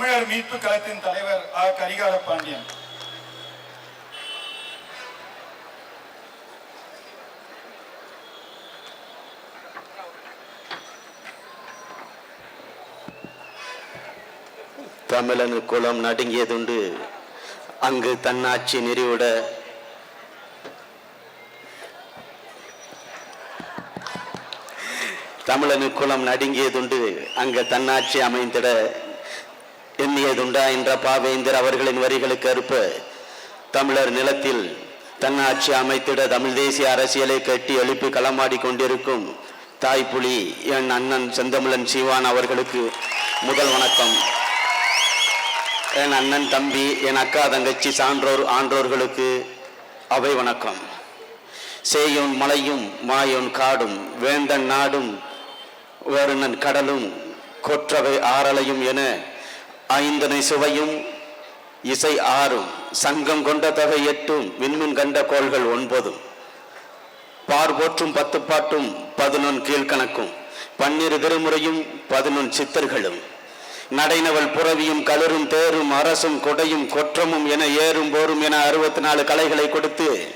தமிழர் மீட்பு களத்தின் தலைவர் ஆ. கரிகால பாண்டியன் தமிழனு குலம் நடுங்கியதுண்டு. அங்கு தன்னாட்சி நெறிவிட தமிழனு குலம் நடுங்கியதுண்டு. அங்கு தன்னாட்சி அமைந்திட எண்ணியதுண்டா என்ற பாவேந்தர் அவர்களின் வரிகளுக்கு அறுப்ப. தமிழர் நிலத்தில் தன்னாட்சி அமைத்திட தமிழ் தேசிய அரசியலை கட்டி எழுப்பி களமாடி கொண்டிருக்கும் தாய்ப்புலி என் அண்ணன் செந்தமிழன் சீவான் அவர்களுக்கு முதல் வணக்கம். என் அண்ணன் தம்பி என் அக்கா தங்கச்சி சான்றோர் ஆன்றோர்களுக்கு அவை வணக்கம். சேயோன் மலையும் மாயோன் காடும் வேந்தன் நாடும் வருணன் கடலும் கொற்றவை ஆறலையும் என ஐந்தனை சுவையும் இசை ஆறும் சங்கம் கொண்ட தொகை எட்டும் விண்மின் கண்ட கோள்கள் ஒன்பதும். பார்போற்றும் பத்து பாட்டும் பதினொன் கீழ்கணக்கும். பன்னிரு திருமுறையும் பதினொன் சித்தர்களும். நடைநவல் புறவியும் களரும் தேரும் அரசும் கொடையும் கொற்றமும் என ஏறும் போரும் என அறுபத்தி நாலு கலைகளை கொடுத்து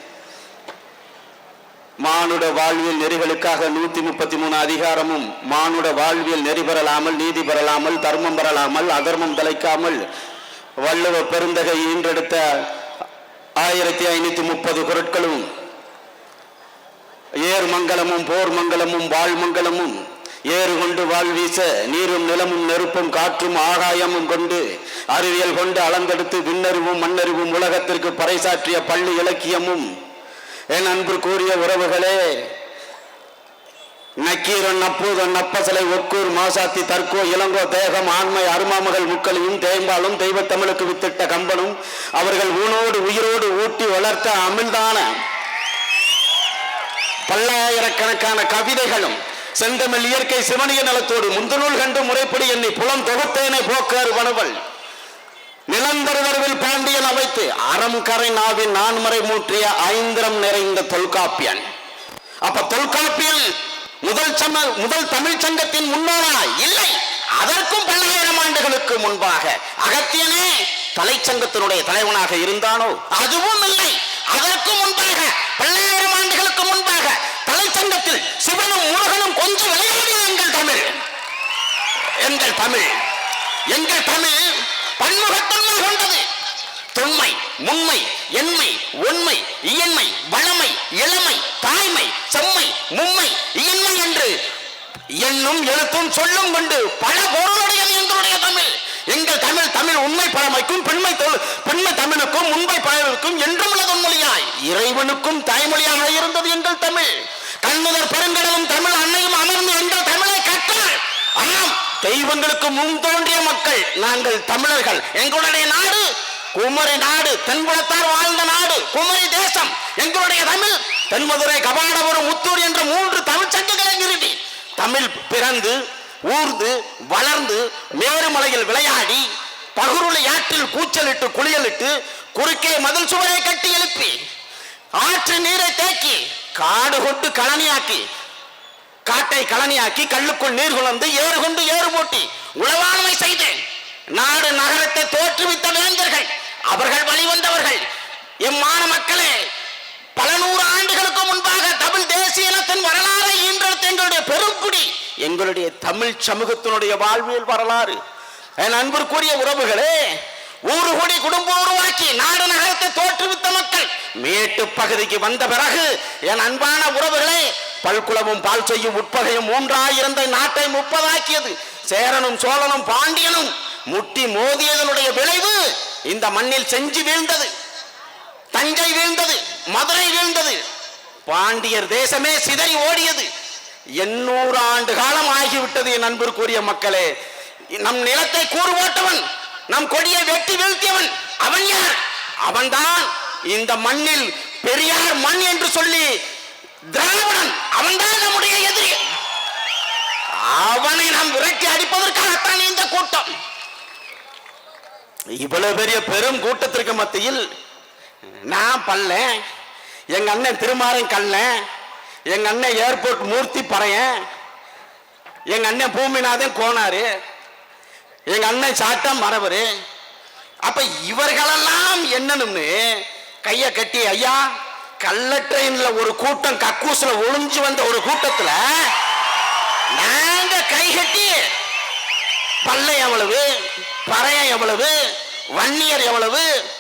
மானுட வாழ்வியல் நெறிகளுக்காக நூத்தி முப்பத்தி மூணு அதிகாரமும் மானுட வாழ்வியல் நெறி பெறலாமல் நீதி பெறலாமல் தர்மம் பெறலாமல் அதர்மம் தலைக்காமல் வள்ளுவ பெருந்தகை ஈன்றெடுத்த ஆயிரத்தி ஐநூத்தி முப்பது பொருட்களும் ஏர் மங்கலமும் போர் மங்கலமும் வாழ் மங்கலமும் ஏறு கொண்டு வாழ்வீச நீரும் நிலமும் நெருப்பும் காற்றும் ஆகாயமும் கொண்டு அறிவியல் கொண்டு அளந்தெடுத்து விண்ணறிவும் மண்ணறிவும் உலகத்திற்கு பறைசாற்றிய பள்ளி இலக்கியமும் என் அன்பு கூறிய உறவுகளே நக்கீரன் நப்பூதன் நப்பசலை ஒக்கூர் மாசாத்தி தற்கோ இளங்கோ தேகம் ஆண்மை அருமாமகள் முக்களையும் தேம்பாலும் தெய்வத்தமிழுக்கு வித்திட்ட கம்பனும் அவர்கள் ஊனோடு உயிரோடு ஊட்டி வளர்த்த அமிழ்தான பல்லாயிரக்கணக்கான கவிதைகளும் செந்தமிழ் இயற்கை சிவனிய நலத்தோடு முந்தநூல் கண்டு முறைப்படி எண்ணி புலம் தொகுத்தேனே போக்கார் வனவள். பாண்டியன் அவைத்து அறம் கரை நாவின் நான்மறை மூற்றிய ஐந்திரம் நிறைந்த தொல்காப்பியன். அப்ப தொல்காப்பியன் முதல் சம முதல் தமிழ் சங்கத்தின் முன்னோரா? இல்லை. அதற்கும் பல்லாயிரம் ஆண்டுகளுக்கு முன்பாக அகத்தியனே தலைச்சங்கத்தினுடைய தலைவனாக இருந்தானோ? அதுவும் இல்லை. அதற்கும் முன்பாக பல்லாயிரம் ஆண்டுகளுக்கு முன்பாக தலைச்சங்கத்தில் சிவனும் முருகனும் கொஞ்சம் விளையாடிய எங்கள் தமிழ். எங்கள் தமிழ். எங்கள் தமிழ் பன்முகத்தன்மை கொண்டது. தொன்மை முன்மை எண்மை உண்மை இயன்மை வளமை இளமை தாய்மை செம்மை மும்மை இயன்மை என்று எண்ணும் எழுத்தும் சொல்லும் கொண்டு பல பொருளுடைய எங்களுடைய தமிழ். எங்கள் தமிழ் தமிழ் உண்மை பழமைக்கும் பெண்மை பெண்மை தமிழுக்கும் உண்மை பழமைக்கும் என்றும் உள்ள மொழியாய். இறைவனுக்கும் தாய்மொழியாக இருந்தது எங்கள் தமிழ். கண்ணுதர் பெருங்கடலும் தமிழ் அன்னையும் அமர்ந்து எங்கள் தமிழை கற்றாள் ஆம் தெய்வங்களுக்கு முன் தோன்றிய மக்கள் நாங்கள் தமிழர்கள். எங்களுடைய நாடு குமரி நாடு தென்புலத்தார் வாழ்ந்த நாடு குமரி தேசம். எங்களுடைய தமிழ் தென்மதுரை கபாடபுரம் முத்தூர் என்ற மூன்று தமிழ் சங்கங்களை நிறுவி தமிழ் பிறந்து ஊர்ந்து வளர்ந்து மேருமலையில் விளையாடி பகுருளை ஆற்றில் கூச்சலிட்டு குளியலிட்டு குறுக்கே மதில் சுவரை கட்டி எழுப்பி ஆற்று நீரை தேக்கி காடு கொண்டு கழனியாக்கி காட்டை கழனியாக்கி கல்லுக்குள் நீர் குழந்து ஏறு கொண்டு ஏறு போட்டி உளவாண்மை செய்து நாடு நகரத்தை தோற்றுவித்த வேந்தர்கள் அவர்கள் வழிவந்தவர்கள் எம்மான மக்களே பல நூறு ஆண்டுகளுக்கு முன்பாக தமிழ் தேசிய இனத்தின் வரலாறை ஈன்றெடுத்த எங்களுடைய பெருங்குடி எங்களுடைய தமிழ் சமூகத்தினுடைய வாழ்வியல் வரலாறு. என் அன்பிற்குரிய உறவுகளே ஊரு கூடி குடும்பம் உருவாக்கி நாடு நகரத்தை தோற்றுவித்த மக்கள் மேட்டு பகுதிக்கு வந்த பிறகு என் அன்பான உறவுகளே பல்குளமும் பால் செய்யும் உட்பகையும் மூன்றாயிரந்த நாட்டை முப்பதாக்கியது. சேரனும் சோழனும் பாண்டியனும் முட்டி மோதியதனுடைய விளைவு இந்த மண்ணில் செஞ்சு வீழ்ந்தது. தஞ்சை வீழ்ந்தது மதுரை வீழ்ந்தது. பாண்டியர் தேசமே சிதறி ஓடியது. எண்ணூறு ஆண்டு காலம் ஆகிவிட்டது என் அன்பிற்குரிய மக்களே. நம் நிலத்தை கூறு போட்டவன் நம் கொடியை வெட்டி வீழ்த்தியவன் அவன் யார்? அவன்தான் இந்த மண்ணில் பெரியார் மண் என்று சொல்லி திராவிடன் அவன்தான் நம்முடைய எதிரி. அவனை நாம் விரட்டி அடிப்பதற்காகத்தான் இந்த கூட்டம். இவ்வளவு பெரிய பெரும் கூட்டத்திற்கு மத்தியில் நான் பல்ல எங்க அண்ணன் திருமாறன் கல்ல எங்க அண்ணன் ஏர்போர்ட் மூர்த்தி பறையன் எங்க அண்ணன் பூமிநாதன் கோனாரு எங்க அண்ணன் சாட்டா மரபரு. அப்ப இவர்களெல்லாம் என்னன்னு கைய கட்டி ஐயா கள்ள ட்ரெயின்ல ஒரு கூட்டம் கக்கூஸ்ல ஒளிஞ்சு வந்த ஒரு கூட்டத்துல நாங்க கை கட்டி பல்லை எவ்வளவு பறையம் எவ்வளவு வன்னியர் எவ்வளவு?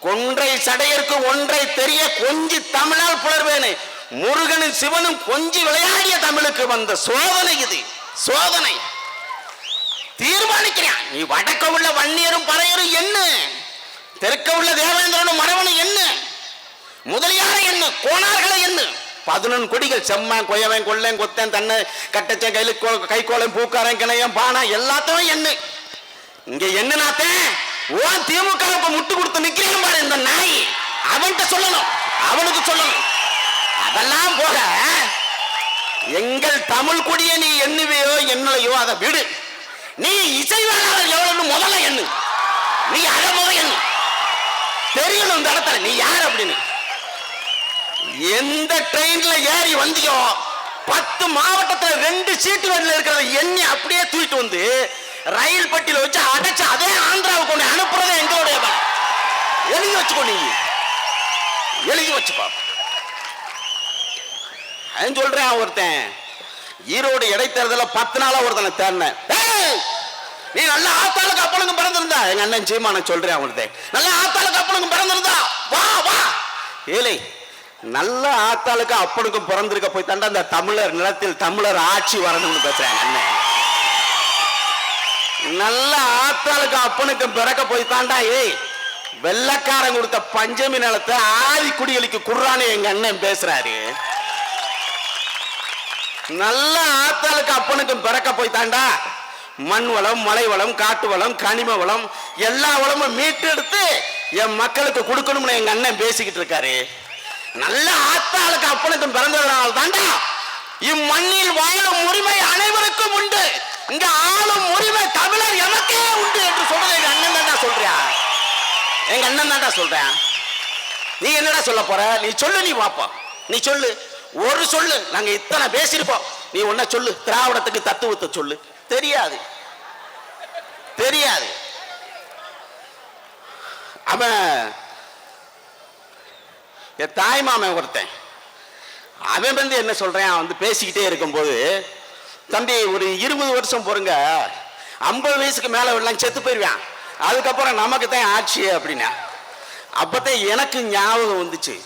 கொன்றை சடையருக்கு ஒன்றை தெரிய கொஞ்சி தமிழால் புலர்வேனே. முருகனும் சிவனும் கொஞ்சி விளையாடிய தமிழுக்கு வந்த சோதனை இது சோதனை. தீர்மானிக்கிறான் நீ வடக்க உள்ள வன்னியரும் பறையரும் என்ன? தெற்க உள்ள தேவேந்திரனும் மரவனும் என்ன? முதலியார என்ன? கோணார்களை என்ன? பதினொன்று கொடிகள் செம்மன் கொயவன் கொள்ளன் கொத்தன் தன்னை கட்டச்சன் கையில் கோ- கைக்கோளம் பூக்காரன் கிணையம் பானா எல்லாத்தையும் என்ன இங்க என்ன நாத்தேன் ஓ இப்போ முட்டு கொடுத்து நிக்கிறேன் பாரு இந்த நாய். அவன்கிட்ட சொல்லணும். அவனுக்கு சொல்லணும். அதெல்லாம் போக எங்கள் தமிழ் கொடியை நீ எண்ணுவையோ என்னலையோ அதை விடு. நீ இசைவாளர் எவ்வளவு முதல்ல எண்ணு. நீ அதை முதல் எண்ணு. தெரியணும் இந்த இடத்துல. நீ யார் அப்படின்னு? எந்த ட்ரெயின்ல ஏறி வந்தியோ பத்து மாவட்டத்துல ரெண்டு சீட்டு வண்டில இருக்கிறத எண்ணி அப்படியே தூக்கிட்டு வந்து ரயில் பட்டியல வச்சு அடைச்சு அதே ஆந்திராவுக்கு கொண்டு அனுப்புறது எங்களுடைய எழுதி வச்சுக்கோ நீ. எழுதி வச்சுப்பா. அவன் சொல்றேன் ஒருத்தன் ஈரோடு இடைத்தேர்தல பத்து நாளா ஒருத்தனை தேர்னேன் நீ நல்ல ஆத்தாளுக்கு அப்பனுக்கு பிறந்திருந்தா. எங்க அண்ணன் சீமான சொல்றேன் ஒருத்தன் நல்ல ஆத்தாளுக்கு அப்பளுக்கு பிறந்திருந்தா. வா வா. ஏலே நல்ல ஆத்தாளுக்கு அப்பனுக்கும் பிறந்திருக்க போய் தாண்டா அந்த தமிழர் நிலத்தில் தமிழர் ஆட்சி வரணும்னு பேசுறாங்க அண்ணன் நல்ல ஆத்தாளுக்கு அப்பனுக்கும் பிறக்க போய் தாண்டா ஏய் வெள்ளக்காரன் கொடுத்த பஞ்சமி நிலத்தை ஆதி குடிகளுக்கு குர்ரானே எங்க அண்ணன் பேசுறாரு. நல்ல ஆத்தாளுக்கு அப்பனுக்கும் பிறக்க போய் தாண்டா மண் வளம் மலை வளம் காட்டு வளம் கனிம வளம் எல்லா வளமும் மீட்டெடுத்து என் மக்களுக்கு கொடுக்கணும்னு எங்க அண்ணன் பேசிக்கிட்டு இருக்காரு. நல்ல ஆத்தாளுக்கு அப்பனுக்கும் பிறந்ததனால் தாண்டா. இம்மண்ணில் வாழும் உரிமை அனைவருக்கும் உண்டு. இங்க ஆளும் உரிமை தமிழர் எனக்கே உண்டு என்று சொல்றது எங்க அண்ணன் தாண்டா சொல்றியா? எங்க அண்ணன் தாண்டா சொல்றேன் நீ என்னடா சொல்ல போற? நீ சொல்லு நீ பாப்போம் நீ சொல்லு. ஒரு சொல்லு. நாங்க இத்தனை பேசியிருப்போம். நீ ஒன்ன சொல்லு. திராவிடத்துக்கு தத்துவத்தை சொல்லு. தெரியாது. தெரியாது. அவன் என் தாய் மாமன் ஒருத்தன். அவன் வந்து என்ன சொல்கிறேன் அவன் வந்து பேசிக்கிட்டே இருக்கும்போது தம்பி ஒரு இருபது வருஷம் பொறுங்க. ஐம்பது வயசுக்கு மேலே விடலாம் செத்து போயிடுவேன். அதுக்கப்புறம் நமக்கு தான் ஆட்சி அப்படின்னா. அப்போதான் எனக்கு ஞாபகம் வந்துச்சு.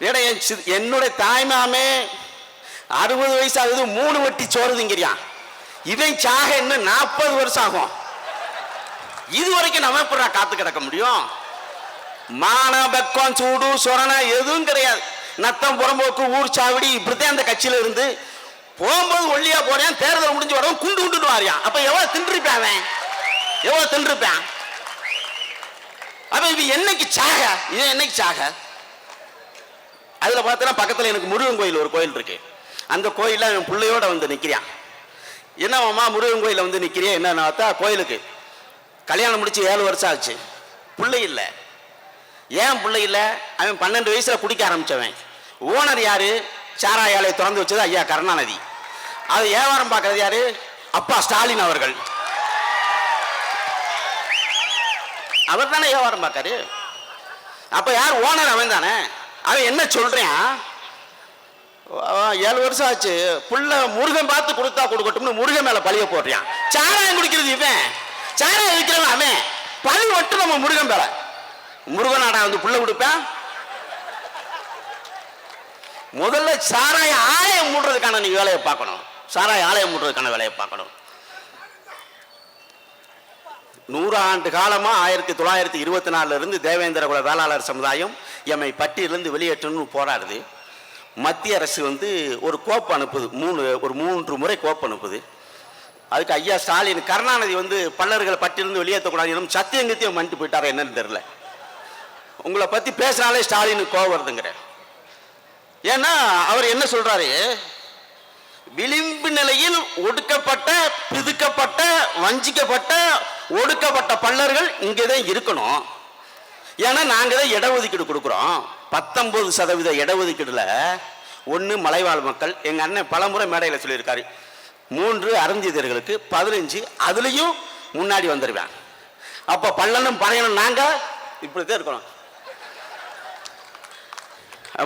ஏடா என் சி- என்னுடைய தாய்மாமே அறுபது வயசு ஆகுது மூணு வட்டி சோறுதுங்கிறியான் இவன் சாக இன்னும் நாற்பது வருஷம் ஆகும். இது வரைக்கும் நம்ம எப்படி காத்து கிடக்க முடியும்? மான பெக்கம் சூடு சொரணை எதுவும் கிடையாது. நத்தம் புறம்போக்கு ஊர் சாவடி இப்படித்தான் அந்த கட்சியில இருந்து போகும்போது ஒல்லியா போறேன் தேர்தல் முடிஞ்சு வரவும் குண்டு குண்டுன்னு வாரியான் அப்ப எவ்வளவு தின்றுப்பேன் அவன்? எவ்வளவு தின்றுப்பேன் அப்ப இவன் என்னைக்கு சாக? இது என்னைக்கு சாக? அதுல பார்த்தனா பக்கத்துல எனக்கு முருகன் கோயில் ஒரு கோயில் இருக்கு. அந்த கோயில என் பிள்ளையோட வந்து நிக்கிறான். என்னவாம்மா முருகன் கோயில வந்து நிக்கிறியா என்னன்னு பார்த்தா கோயிலுக்கு. கல்யாணம் முடிச்சு ஏழு வருஷம் ஆச்சு. பிள்ளை இல்லை. ஏன் பிள்ளை இல்லை? அவன் பன்னெண்டு வயசுல குடிக்க ஆரம்பிச்சவன். ஓனர் யாரு? சாராய திறந்து வச்சது ஐயா கருணாநிதி. அது வியாபாரம் பார்க்கறது யாரு? அப்பா ஸ்டாலின் அவர்கள். அவர் தானே வியாபாரம் பார்க்காரு? அப்போ யார்? ஓனர் அவன் தானே? அவன் என்ன சொல்கிறான் ஏழு வருஷம் ஆச்சு. புள்ள முருகன் பார்த்து கொடுத்தா கொடுக்கட்டும்னு முருகன் மேல பழிய போடுறான். சாராயம் குடிக்கிறது இவன். சாராயம் விற்கிறவன் அவன். பழி மட்டும் நம்ம முருகன் மேல. முருகனாடா வந்து புள்ள கொடுப்பேன். முதல்ல சாராய ஆலயம் மூடுறதுக்கான நீ வேலையை பார்க்கணும். சாராய ஆலயம் மூடுறதுக்கான வேலையை பார்க்கணும். நூறு ஆண்டு காலமா ஆயிரத்தி தொள்ளாயிரத்தி இருபத்தி நாலுல இருந்து தேவேந்திர குல வேளாளர் சமுதாயம் எம்மை பட்டியலிருந்து வெளியேற்றணும்னு போராடுது. மத்திய அரசு வந்து ஒரு கோப்பு அனுப்புது. மூணு ஒரு மூன்று முறை கோப்பு அனுப்புது. அதுக்கு ஐயா ஸ்டாலின் கருணாநிதி வந்து பல்லர்கள் பட்டியிலிருந்து வெளியேற்றக்கூடாது எனும் சத்தியம் கத்தியம் பண்ணிட்டு என்னன்னு தெரியல. உங்களை பத்தி பேசினாலே ஸ்டாலினுக்கு கோவம் வருதுங்கிற ஏன்னா அவர் என்ன சொல்றாரு? விளிம்பு நிலையில் ஒடுக்கப்பட்ட பிதுக்கப்பட்ட வஞ்சிக்கப்பட்ட ஒடுக்கப்பட்ட பல்லர்கள் இங்கே தான் இருக்கணும். ஏன்னா நாங்கள் தான் இடஒதுக்கீடு கொடுக்குறோம். பத்தொன்பது சதவீத இடஒதுக்கீடுல ஒன்று மலைவாழ் மக்கள் எங்கள் அண்ணன் பலமுறை மேடையில் சொல்லியிருக்காரு. மூன்று அருந்தியதர்களுக்கு பதினஞ்சு அதுலேயும் முன்னாடி வந்துடுவேன் அப்போ பள்ளனும் பறையணும் நாங்கள் இப்படி இப்படித்தான் இருக்கணும்.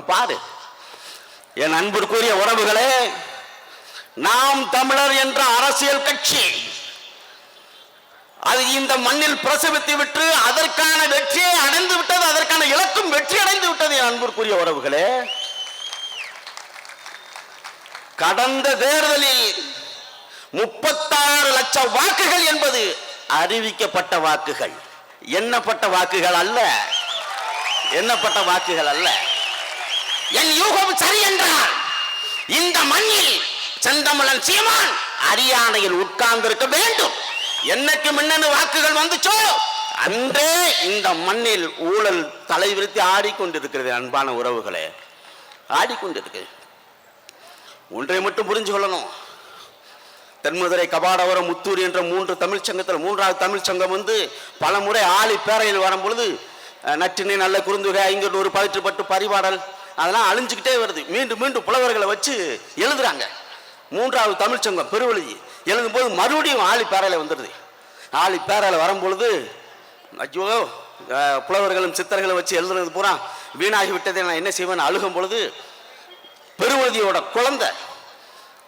பாரு. என் அன்பிற்குரிய உறவுகளே நாம் தமிழர் என்ற அரசியல் கட்சி அது இந்த மண்ணில் பிரசவித்து விட்டு அதற்கான வெற்றியை அடைந்து விட்டது அதற்கான இலக்கும் வெற்றி அடைந்து விட்டது என் அன்பிற்குரிய உறவுகளே. கடந்த தேர்தலில் முப்பத்தாறு லட்சம் வாக்குகள் என்பது அறிவிக்கப்பட்ட வாக்குகள். எண்ணப்பட்ட வாக்குகள் அல்ல. எண்ணப்பட்ட வாக்குகள் அல்ல. என் யூகம் சரி என்றார் இந்த மண்ணில் செந்தமலன் சீமான் அரியானையில் உட்கார்ந்திருக்க வேண்டும். என்னைக்கு மின்னணு வாக்குகள் வந்துச்சோ அன்றே இந்த மண்ணில் ஊழல் தலைவிரித்து ஆடிக்கொண்டிருக்கிறது அன்பான உறவுகளே. ஆடிக்கொண்டிருக்கு ஒன்றை மட்டும் புரிஞ்சு கொள்ளணும். தென்மதுரை கபாடவரம் முத்தூர் என்ற மூன்று தமிழ் சங்கத்தில் மூன்றாவது தமிழ் சங்கம் வந்து பல முறை ஆளி பேரையில் வரும் பொழுது நற்றினை நல்ல குறுந்துகை ஐங்கூறு பதிற்றுப்பட்டு பரிபாடல் அதெல்லாம் அழிஞ்சுக்கிட்டே வருது. மீண்டும் மீண்டும் புலவர்களை வச்சு எழுதுறாங்க. மூன்றாவது தமிழ்ச்சங்கம் பெருவழி. எழுதும்போது மறுபடியும் ஆளி பேரையில் வந்துடுது ஆளி பேரையில் வரும்பொழுது ஐயோ புலவர்களும் சித்தர்களும் வச்சு எழுதுனது பூரா வீணாகி விட்டதை நான் என்ன செய்வேன்? அழுகும் பொழுது பெருவதியோட குழந்தை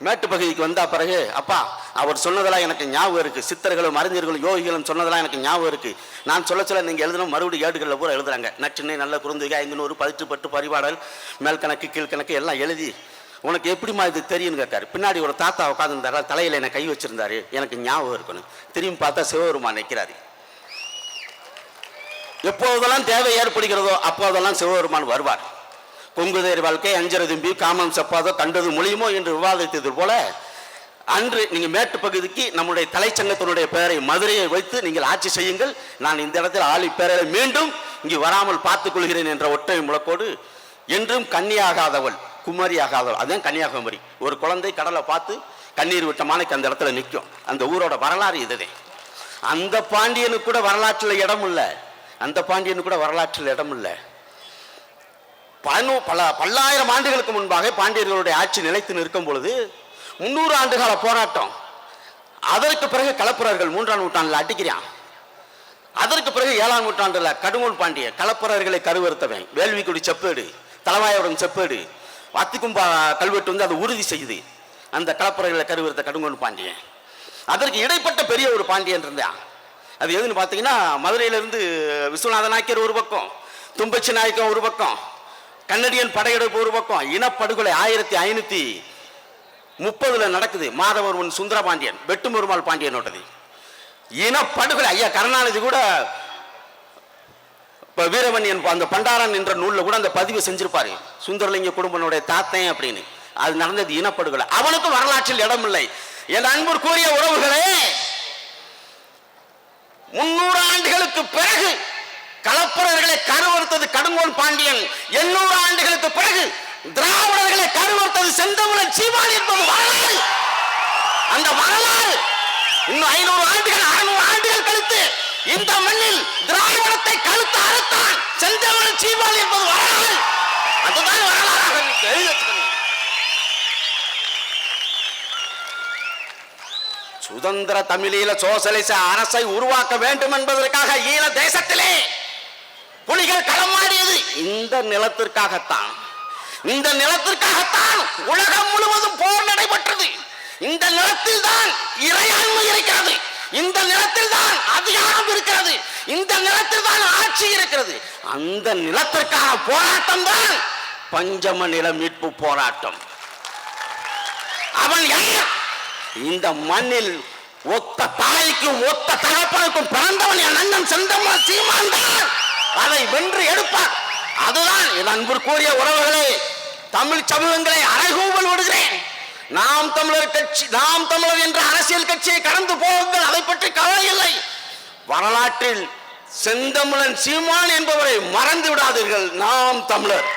மேட்டு பகுதிக்கு வந்தா பிறகு அப்பா அவர் சொன்னதெல்லாம் எனக்கு ஞாபகம் இருக்குது சித்தர்களும் அறிஞர்களும் யோகிகளும் சொன்னதெல்லாம் எனக்கு ஞாபகம் இருக்குது நான் சொல்ல சொல்ல நீங்கள் எழுதணும் மறுபடியும் ஏடுகளில் பூரா எழுதுறாங்க. நச்சினை நல்ல குறுந்துகை ஐந்துநூறு பதிற்று பட்டு பரிபாடல் மேல் கணக்கு கீழ் கணக்கு எல்லாம் எழுதி உனக்கு எப்படிம்மா இது தெரியும்னு கேட்டார் பின்னாடி ஒரு தாத்தா உட்காந்துருந்தாரா தலையில் என்னை கை வச்சிருந்தாரு எனக்கு ஞாபகம் இருக்கணும். திரும்பி பார்த்தா சிவபெருமான் நிற்கிறாரு எப்போதெல்லாம் தேவை ஏற்படுகிறதோ அப்போதெல்லாம் சிவபெருமான் வருவார். கொங்குதேர் வாழ்க்கை அஞ்சரை தும்பி காமம் செப்பாதோ கண்டது மொழியுமோ என்று விவாதித்தது போல அன்று நீங்கள் மேட்டு பகுதிக்கு நம்முடைய தலைச்சங்கத்தினுடைய பெயரை மதுரையை வைத்து நீங்கள் ஆட்சி செய்யுங்கள். நான் இந்த இடத்தில் ஆளி பேரை மீண்டும் இங்கு வராமல் பார்த்துக் கொள்கிறேன் என்ற ஒற்றை முழக்கோடு என்றும் கன்னியாகாதவள் குமரியாகாதவள் அதுதான் கன்னியாகுமரி. ஒரு குழந்தை கடலை பார்த்து கண்ணீர் விட்ட மாலைக்கு அந்த இடத்துல நிற்கும். அந்த ஊரோட வரலாறு இதுதே. அந்த பாண்டியனுக்கு கூட வரலாற்றில் இடம் இல்லை அந்த பாண்டியனுக்கு கூட வரலாற்றில் இடம் இல்லை பனு பல பல்லாயிரம் ஆண்டுகளுக்கு முன்பாக பாண்டியர்களுடைய ஆட்சி நிலைத்து நிற்கும் பொழுது முன்னூறு ஆண்டுகால போராட்டம் அதற்கு பிறகு கலப்புறர்கள் மூன்றாம் நூற்றாண்டில் அடிக்கிறான். அதற்கு பிறகு ஏழாம் நூற்றாண்டில் கடுங்கோல் பாண்டிய கலப்புறர்களை கருவறுத்தவன் வேள்விக்குடி செப்பேடு தலவாயோடன் செப்பேடு அத்திக்கும்பா கல்வெட்டு வந்து அதை உறுதி செய்யுது அந்த கலப்புறர்களை கருவறுத்த கடுங்கோல் பாண்டியன். அதற்கு இடைப்பட்ட பெரிய ஒரு பாண்டியன் இருந்தான். அது எதுன்னு பார்த்தீங்கன்னா மதுரையிலிருந்து விஸ்வநாத நாயக்கர் ஒரு பக்கம் தும்பச்சி நாயக்கன் ஒரு பக்கம் கன்னடியன் படையெடுப்பு ஒரு பக்கம் இனப்படுகொலை ஆயிரத்தி ஐநூத்தி முப்பதுல நடக்குது. மாதவர்மன் சுந்தரபாண்டியன் வெட்டுமருமாள் பாண்டியனோடது இனப்படுகொலை ஐயா கருணாநிதி கூட இப்போ வீரமணியன் அந்த பண்டாரன் என்ற நூல்ல கூட அந்த பதிவு செஞ்சிருப்பாரு. சுந்தரலிங்க குடும்பனுடைய தாத்தன் அப்படின்னு. அது நடந்தது இனப்படுகொலை. அவனுக்கும் வரலாற்றில் இடம் இல்லை என் அன்பு கூறிய உறவுகளே முன்னூறு ஆண்டுகளுக்கு பிறகு கலப்புறவர்களை கருவறுத்தது கடுங்கோல் பாண்டியன். எண்ணூறு ஆண்டுகளுக்கு பிறகு திராவிடர்களை கருவறுத்தது செந்தமிழன் சீமான் என்பது வரலாறு. அந்த வரலாறு இன்னும் ஐநூறு ஆண்டுகள் அறுநூறு ஆண்டுகள் கழித்து இந்த மண்ணில் திராவிடத்தை கழுத்து அறுத்தான் செந்தமிழன் சீமான் என்பது வரலாறு. அதுதான் வரலாறாக சுதந்திர தமிழீழ சோசலிச அரசை உருவாக்க வேண்டும் என்பதற்காக ஈழ தேசத்திலே புலிகள் களமாடியது. இந்த நிலத்திற்காகத்தான். இந்த நிலத்திற்காகத்தான் உலகம் முழுவதும் போர் நடைபெற்றது. இந்த நிலத்தில் தான் இறையாண்மை இருக்கிறது. இந்த நிலத்தில் தான் அதிகாரம் இருக்கிறது. இந்த நிலத்தில் தான் ஆட்சி இருக்கிறது. அந்த நிலத்திற்கான போராட்டம் தான் பஞ்சம நில மீட்பு போராட்டம். அவன் யார்? இந்த மண்ணில் ஒத்த தாய்க்கும் ஒத்த தகப்பனுக்கும் பிறந்தவன் என் அண்ணன் செந்தம்மா சீமான் தான் அதை வென்று எடுப்பார். அதுதான் என் அன்பு கூறிய உறவுகளே தமிழ் சமூகங்களை அறைகூவல் விடுகிறேன். நாம் தமிழர் கட்சி நாம் தமிழர் என்ற அரசியல் கட்சியை கடந்து போகுங்கள் அதை பற்றி கவலை இல்லை. வரலாற்றில் செந்தமிழன் சீமான் என்பவரை மறந்து விடாதீர்கள் நாம் தமிழர்.